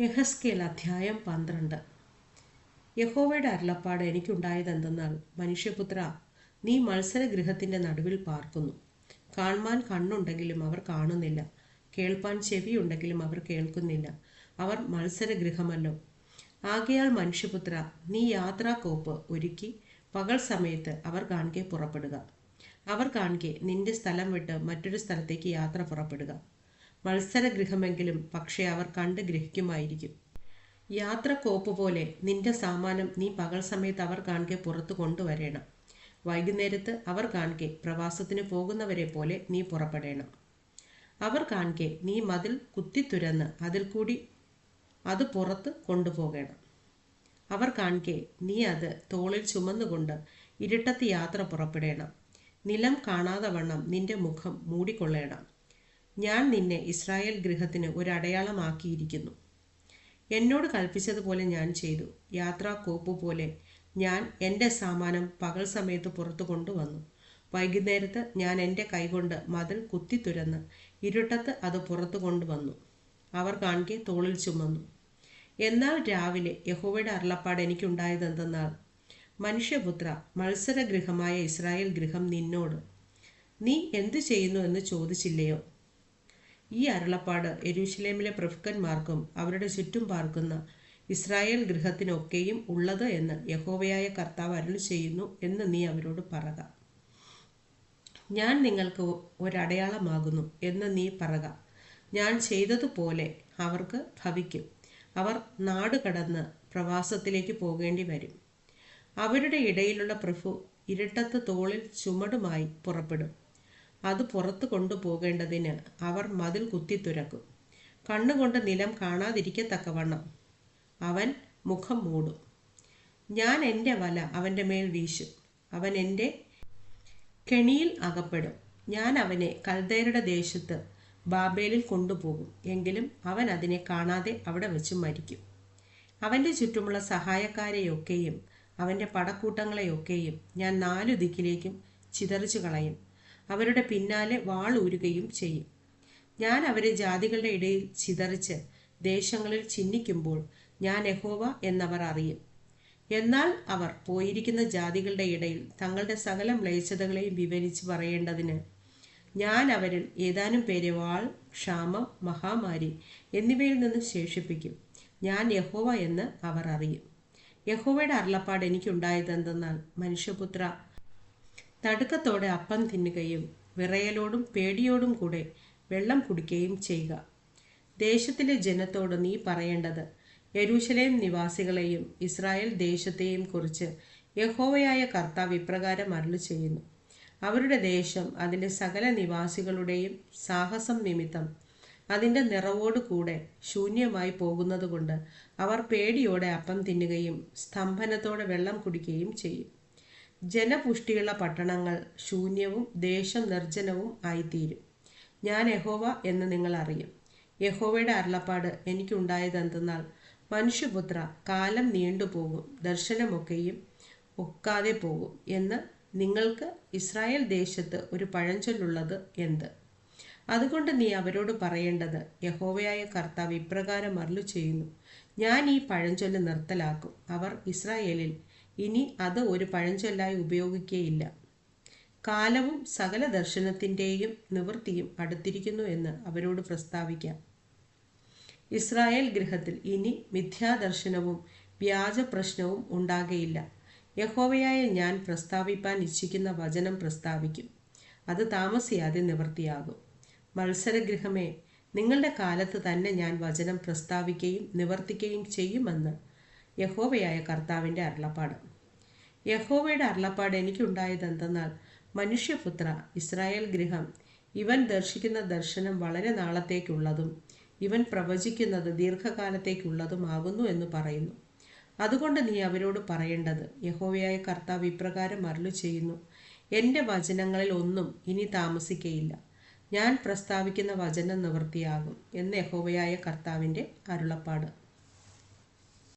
യഹസ്കേൽ അധ്യായം പന്ത്രണ്ട്. യഹോവയുടെ അരുളപ്പാട് എനിക്കുണ്ടായതെന്തെന്നാൽ മനുഷ്യപുത്ര നീ മത്സരഗൃഹത്തിന്റെ നടുവിൽ പാർക്കുന്നു. കാണുവാൻ കണ്ണുണ്ടെങ്കിലും അവർ കാണുന്നില്ല. കേൾപ്പാൻ ചെവിയുണ്ടെങ്കിലും അവർ കേൾക്കുന്നില്ല. അവർ മത്സരഗൃഹമല്ലോ. ആകയാൽ മനുഷ്യപുത്ര നീ യാത്രാക്കോപ്പ് ഒരുക്കി പകൽ സമയത്ത് അവർ കാണിക്കെ പുറപ്പെടുക. അവർ കാണിക്കെ നിന്റെ സ്ഥലം വിട്ട് മറ്റൊരു സ്ഥലത്തേക്ക് യാത്ര പുറപ്പെടുക. മത്സരഗൃഹമെങ്കിലും പക്ഷേ അവർ കണ്ട് ഗ്രഹിക്കുമായിരിക്കും. യാത്ര കോപ്പ് പോലെ നിന്റെ സാമാനം നീ പകൽ സമയത്ത് അവർ കാണിക്കെ പുറത്തു കൊണ്ടുവരേണം. വൈകുന്നേരത്ത് അവർ കാണിക്കെ പ്രവാസത്തിന് പോകുന്നവരെ പോലെ നീ പുറപ്പെടേണം. അവർ കാണിക്കെ നീ മതിൽ കുത്തിത്തുരന്ന് അതിൽ കൂടി അത് പുറത്ത് കൊണ്ടുപോകണം. അവർ കാണിക്കെ നീ അത് തോളിൽ ചുമന്നുകൊണ്ട് ഇരുട്ടത്ത് യാത്ര പുറപ്പെടേണം. നിലം കാണാതെ വണ്ണം നിന്റെ മുഖം മൂടിക്കൊള്ളേണം. ഞാൻ നിന്നെ ഇസ്രായേൽ ഗൃഹത്തിന് ഒരു അടയാളമാക്കിയിരിക്കുന്നു എന്നോട് കൽപ്പിച്ചതുപോലെ ഞാൻ ചെയ്തു. യാത്രാ കോപ്പ് പോലെ ഞാൻ എന്റെ സാമാനം പകൽ സമയത്ത് പുറത്തു കൊണ്ടുവന്നു. വൈകുന്നേരത്ത് ഞാൻ എന്റെ കൈകൊണ്ട് മതിൽ കുത്തി തുരന്ന് ഇരുട്ടത്ത് അത് പുറത്തു കൊണ്ടുവന്നു. അവർ കാണിക്കെ തോളിൽ ചുമന്നു. എന്നാൽ രാവിലെ യഹോവയുടെ അരുളപ്പാട് എനിക്കുണ്ടായതെന്തെന്നാൽ മനുഷ്യപുത്ര മത്സരഗൃഹമായ ഇസ്രായേൽ ഗൃഹം നിന്നോട് നീ എന്തു ചെയ്യുന്നു എന്ന് ചോദിച്ചില്ലയോ? ഈ അരുളപ്പാട് എരുഷലേമിലെ പ്രഭുക്കന്മാർക്കും അവരുടെ ചുറ്റും പാർക്കുന്ന ഇസ്രായേൽ ഗൃഹത്തിനൊക്കെയും ഉള്ളത് എന്ന് യഹോവയായ കർത്താവ് അരുൾ ചെയ്യുന്നു എന്ന് നീ അവരോട് പറക. ഞാൻ നിങ്ങൾക്ക് ഒരടയാളമാകുന്നു എന്ന് നീ പറക. ഞാൻ ചെയ്തതുപോലെ അവർക്ക് ഭവിക്കും. അവർ നാട് കടന്ന് പ്രവാസത്തിലേക്ക് പോകേണ്ടി വരും. അവരുടെ ഇടയിലുള്ള പ്രഭു ഇരട്ടത്ത് തോളിൽ ചുമടുമായി പുറപ്പെടും. അത് പുറത്ത് കൊണ്ടുപോകേണ്ടതിന് അവർ മതിൽ കുത്തിത്തുരക്കും. കണ്ണുകൊണ്ട് നിലം കാണാതിരിക്കത്തക്കവണ്ണം അവൻ മുഖം മൂടും. ഞാൻ എന്റെ വല അവന്റെ മേൽ വീശും. അവൻ എന്റെ കെണിയിൽ അകപ്പെടും. ഞാൻ അവനെ കൽദയരുടെ ദേശത്ത് ബാബേലിൽ കൊണ്ടുപോകും. എങ്കിലും അവൻ അതിനെ കാണാതെ അവിടെ വെച്ച് മരിക്കും. അവന്റെ ചുറ്റുമുള്ള സഹായക്കാരെയൊക്കെയും അവന്റെ പടക്കൂട്ടങ്ങളെയൊക്കെയും ഞാൻ നാലു ദിക്കിലേക്കും ചിതറിച്ചു കളയും അവരുടെ പിന്നാലെ വാളൂരുകയും ചെയ്യും. ഞാൻ അവരെ ജാതികളുടെ ഇടയിൽ ചിതറിച്ച് ദേശങ്ങളിൽ ചിഹ്നിക്കുമ്പോൾ ഞാൻ യഹോവ എന്നവർ അറിയും. എന്നാൽ അവർ പോയിരിക്കുന്ന ജാതികളുടെ ഇടയിൽ തങ്ങളുടെ സകല മ്ലേച്ഛതകളെയും വിവരിച്ച് പറയേണ്ടതിന് ഞാൻ അവരിൽ ഏതാനും പേരെ വാൾ ക്ഷാമം മഹാമാരി എന്നിവയിൽ നിന്ന് ശേഷിപ്പിക്കും. ഞാൻ യഹോവ എന്ന് അവർ അറിയും. യഹോവയുടെ അരുളപ്പാട് എനിക്കുണ്ടായതെന്തെന്നാൽ മനുഷ്യപുത്ര നടുക്കത്തോടെ അപ്പം തിന്നുകയും വിറയലോടും പേടിയോടും കൂടെ വെള്ളം കുടിക്കുകയും ചെയ്യുക. ദേശത്തിലെ ജനത്തോട് നീ പറയേണ്ടത് യരൂശലേം നിവാസികളെയും ഇസ്രായേൽ ദേശത്തെയും കുറിച്ച് യഹോവയായ കർത്താവ് ഇപ്രകാരം അരുളി ചെയ്യുന്നു. അവരുടെ ദേശം അതിന്റെ സകല നിവാസികളുടെയും സാഹസം നിമിത്തം അതിന്റെ നിറവോട് കൂടെ ശൂന്യമായി പോകുന്നതുകൊണ്ട് അവർ പേടിയോടെ അപ്പം തിന്നുകയും സ്തംഭനത്തോടെ വെള്ളം കുടിക്കുകയും ചെയ്യും. ജനപുഷ്ടിയുള്ള പട്ടണങ്ങൾ ശൂന്യവും ദേശം നിർജനവും ആയിത്തീരും. ഞാൻ യഹോവ എന്ന് നിങ്ങൾ അറിയും. യഹോവയുടെ അരുളപ്പാട് എനിക്കുണ്ടായതെന്തെന്നാൽ മനുഷ്യപുത്ര കാലം നീണ്ടുപോകും ദർശനമൊക്കെയും ഒക്കാതെ പോകും എന്ന് നിങ്ങൾക്ക് ഇസ്രായേൽ ദേശത്ത് ഒരു പഴഞ്ചൊല്ലുള്ളത് എന്ത്? അതുകൊണ്ട് നീ അവരോട് പറയേണ്ടത് യഹോവയായ കർത്താവ് ഇപ്രകാരം അരുളു ചെയ്യുന്നു ഞാൻ ഈ പഴഞ്ചൊല്ല് നിർത്തലാക്കും. അവർ ഇസ്രായേലിൽ ഇനി അത് ഒരു പഴഞ്ചൊല്ലായി ഉപയോഗിക്കുകയില്ല കാലവും സകല ദർശനത്തിന്റെയും നിവൃത്തിയും അടുത്തിരിക്കുന്നു എന്ന് അവരോട് പ്രസ്താവിക്കാം. ഇസ്രായേൽ ഗൃഹത്തിൽ ഇനി മിഥ്യാദർശനവും വ്യാജ പ്രശ്നവും ഉണ്ടാകയില്ല. യഹോവയായ ഞാൻ പ്രസ്താവിപ്പാൻ ഇച്ഛിക്കുന്ന വചനം പ്രസ്താവിക്കും. അത് താമസിയാതെ നിവൃത്തിയാകും. മത്സരഗൃഹമേ നിങ്ങളുടെ കാലത്ത് തന്നെ ഞാൻ വചനം പ്രസ്താവിക്കുകയും നിവർത്തിക്കുകയും ചെയ്യുമെന്ന് യഹോവയായ കർത്താവിന്റെ അരുളപ്പാട്. യഹോവയുടെ അരുളപ്പാട് എനിക്കുണ്ടായതെന്തെന്നാൽ മനുഷ്യപുത്ര ഇസ്രായേൽ ഗൃഹം ഇവൻ ദർശിക്കുന്ന ദർശനം വളരെ നാളത്തേക്കുള്ളതും ഇവൻ പ്രവചിക്കുന്നത് ദീർഘകാലത്തേക്കുള്ളതുമാകുന്നു എന്ന് പറയുന്നു. അതുകൊണ്ട് നീ അവരോട് പറയേണ്ടത് യഹോവയായ കർത്താവ് ഇപ്രകാരം അരുളു ചെയ്യുന്നു എന്റെ വചനങ്ങളിൽ ഒന്നും ഇനി താമസിക്കയില്ല. ഞാൻ പ്രസ്താവിക്കുന്ന വചനം നിവൃത്തിയാകും എന്ന് യഹോവയായ കർത്താവിന്റെ അരുളപ്പാട്.